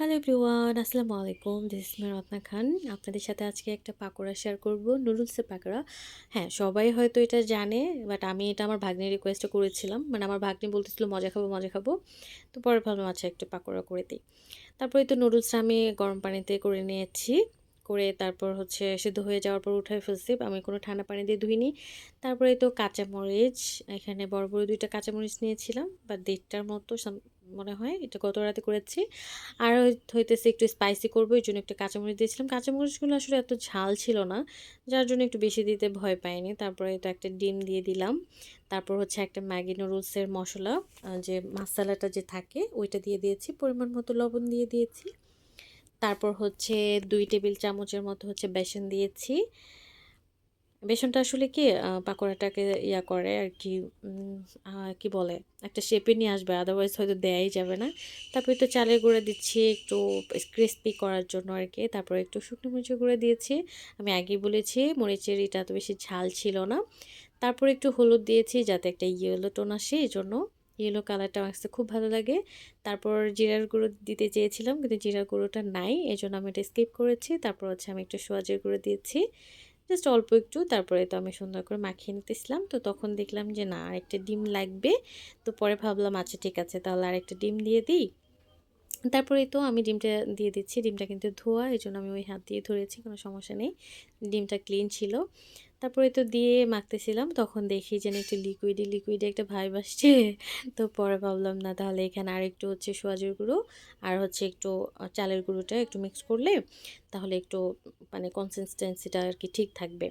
Hello everyone আসসালামু আলাইকুম this is Ratna খান আপনাদের সাথে আজকে একটা পাকোড়া শেয়ার করব নুডলসের পাকোড়া। হ্যাঁ সবাই হয়তো এটা জানে বাট আমি এটা আমার ভাগ্নির রিকোয়েস্টে করেছিলাম। মানে আমার ভাগ্নি বলতেছিল, মজা খাব মজা খাব। তো পরে ভাবলাম আচ্ছা একটু পাকোড়া করে দিই। তারপরে তো নুডলসটা আমি গরম পানিতে করে নিয়েছি। করে তারপর হচ্ছে সিদ্ধ হয়ে যাওয়ার পর উঠে ফেলছি। আমি কোনো ঠান্ডা পানি দিয়ে ধুইনি। তারপরে তো কাঁচামরিচ এখানে বড় বড় দুইটা কাঁচামরিচ নিয়েছিলাম। বা দেড়টার মতো মনে হয়, এটা গত রাতে করেছি। আর হইতেছে একটু স্পাইসি করব, এই জন্য একটু কাঁচামরিচ দিয়েছিলাম। কাঁচামরিচগুলো আসলে এত ঝাল ছিল না, যার জন্য একটু বেশি দিতে ভয় পাইনি। তারপরে তো একটা ডিম দিয়ে দিলাম। তারপর হচ্ছে একটা ম্যাগি নুডলসের মশলা যে মশলাটা যে থাকে, ওইটা দিয়ে দিয়েছি। পরিমাণ মতো লবণ দিয়ে দিয়েছি। তারপর হচ্ছে দুই টেবিল চামচের মতো হচ্ছে বেসন দিয়েছি। বেসনটা আসলে কি পাকোড়াটাকে ইয়া করে আর কি কি বলে, একটা শেপে নিয়ে আসবে আদারওয়াইজ হয়তো দেয়াই যাবে না। তারপরে একটু চালের গুঁড়া দিচ্ছি, একটু ক্রিস্পি করার জন্য আর কি তারপরে একটু শুকনো মরিচের গুঁড়া দিয়েছি। আমি আগেই বলেছি, মরিচের এটা তো বেশি ঝাল ছিল না। তারপর একটু হলুদ দিয়েছি, যাতে একটা ইয়েলো টোন আসে এই জন্য ইয়েলো কালারটা আসতে খুব ভালো লাগে। তারপর জিরার গুঁড়ো দিতে চেয়েছিলাম, কিন্তু জিরার গুঁড়োটা নাই এই জন্য আমি এটা স্কিপ করেছি। তারপর হচ্ছে আমি একটু সোয়াজের গুঁড়ো দিয়েছি। জাস্ট অল্প একটু, তারপরে তো আমি সুন্দর করে মাখিয়ে নিতেছিলাম। তো তখন দেখলাম যে, না, আরেকটা ডিম লাগবে। তো পরে ভাবলাম আচ্ছা ঠিক আছে, তাহলে আরেকটা ডিম দিয়ে দিই। তারপরে তো আমি ডিমটা দিয়ে দিচ্ছি। ডিমটা কিন্তু ধোয়া এই জন্য আমি ওই হাত দিয়ে ধরেছি, কোনো সমস্যা নেই। ডিমটা ক্লিন ছিল। তারপরে তো দিয়ে মাখতেছিলাম, তখন দেখি যেন একটু লিকুইডে লিকুইডে একটা ভাইব আসছে। তো পরে ভাবলাম, না, তাহলে এখানে আর একটু হচ্ছে সোয়াজের গুঁড়ো আর হচ্ছে একটু চালের গুঁড়োটা একটু মিক্স করলে তাহলে একটু মানে কনসিস্টেন্সিটা আর কি ঠিক থাকবে।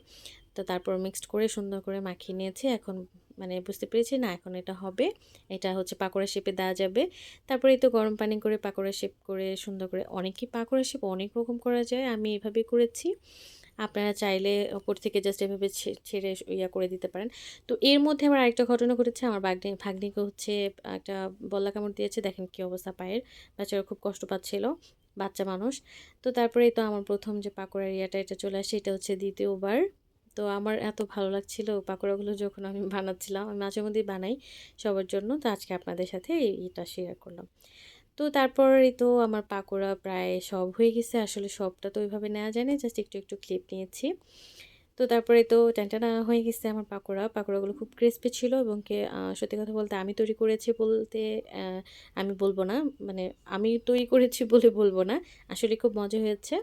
তো তারপর মিক্সড করে সুন্দর করে মাখিয়ে নিয়েছি। এখন মানে বুঝতে পেরেছি, না, এখন এটা হবে। এটা হচ্ছে পাকোড়া শেপে দেওয়া যাবে। তারপরে তো গরম পানি করে পাকোড়া শেপ করে সুন্দর করে অনেকই পাকোড়া শেপ অনেক রকম করা যায়, আমি এভাবেই করেছি। আপনারা চাইলে ওপর থেকে জাস্ট এভাবে ছেড়ে ইয়া করে দিতে পারেন। তো এর মধ্যে আমার আরেকটা ঘটনা ঘটেছে। আমার বাগনি ভাগ্নিকে হচ্ছে একটা বল্লা কামড় দিয়েছে। দেখেন কী অবস্থা পায়ের। বাচ্চারা খুব কষ্ট পাচ্ছিল, বাচ্চা মানুষ। তো তারপরে তো আমার প্রথম যে পাকোড়ার ইয়েটা, এটা চলে আসে, এটা হচ্ছে দ্বিতীয়বার। তো আমার এত ভালো লাগছিল পাকোড়াগুলো যখন আমি বানাচ্ছিলাম, আমি মাঝে মধ্যেই বানাই সবার জন্য। তো আজকে আপনাদের সাথে এটা শেয়ার করলাম। তো তারপরই তো আমার পাকোড়া প্রায় সব হয়ে গেছে। আসলে সবটা তো ওইভাবে নেওয়া যায় না জাস্ট একটু একটু ক্লিপ নিয়েছি। তো তারপরে তো টানটানা হয়ে গেছে আমার পাকোড়া। পাকোড়াগুলো খুব ক্রিস্পি ছিল এবং কে সত্যি কথা বলতে আমি তৈরি করেছি বলতে আমি বলব না মানে আমি তৈরি করেছি বলে বলব না। আসলে খুব মজা হয়েছে।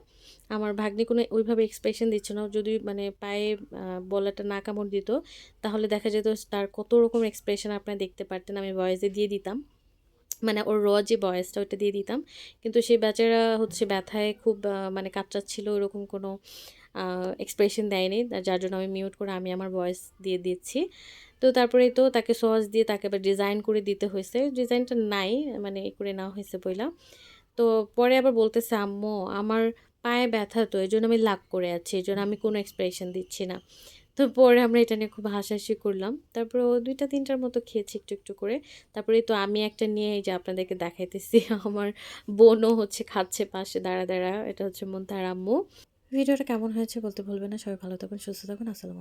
আমার ভাগ্নি কোনো ওইভাবে এক্সপ্রেশন দিচ্ছে না। যদি মানে পায়ে বলাটা না কামড় দিত, তাহলে দেখা যেত তার কত রকম এক্সপ্রেশন আপনারা দেখতে পারতেন। আমি ভয়েসে দিয়ে দিতাম। মানে ওর র যে বয়সটা ওইটা দিয়ে দিতাম। কিন্তু সেই বেচারা হচ্ছে ব্যথায় খুব মানে কাতরাচ্ছিল ওরকম কোনো এক্সপ্রেশন দেয়নি। যার জন্য আমি মিউট করে আমি আমার ভয়েস দিয়ে দিচ্ছি। তো তারপরে তো তাকে সস দিয়ে তাকে আবার ডিজাইন করে দিতে হয়েছে। ডিজাইনটা নাই মানে এ করে নেওয়া হয়েছে বইলা। তো পরে আবার বলতেছে, আম্মু, আমার পায়ে ব্যথা তো এই জন্য আমি লাগ করে আছি এই জন্য আমি কোনো এক্সপ্রেশন দিচ্ছি না। তো পরে আমরা এটা নিয়ে খুব হাসাহাসি করলাম। তারপর ও দুইটা, তিনটার মতো খেয়েছি একটু একটু করে। তারপরে তো আমি একটা নিয়ে এই যে আপনাদেরকে দেখাইতেছি, আমার বোনও হচ্ছে খাচ্ছে পাশে, দাঁড়া দাঁড়া। এটা হচ্ছে মন তার আম্মু। ভিডিওটা কেমন হয়েছে বলতে ভুলবেন না। সবাই ভালো থাকুন, সুস্থ থাকুন। আসসালাম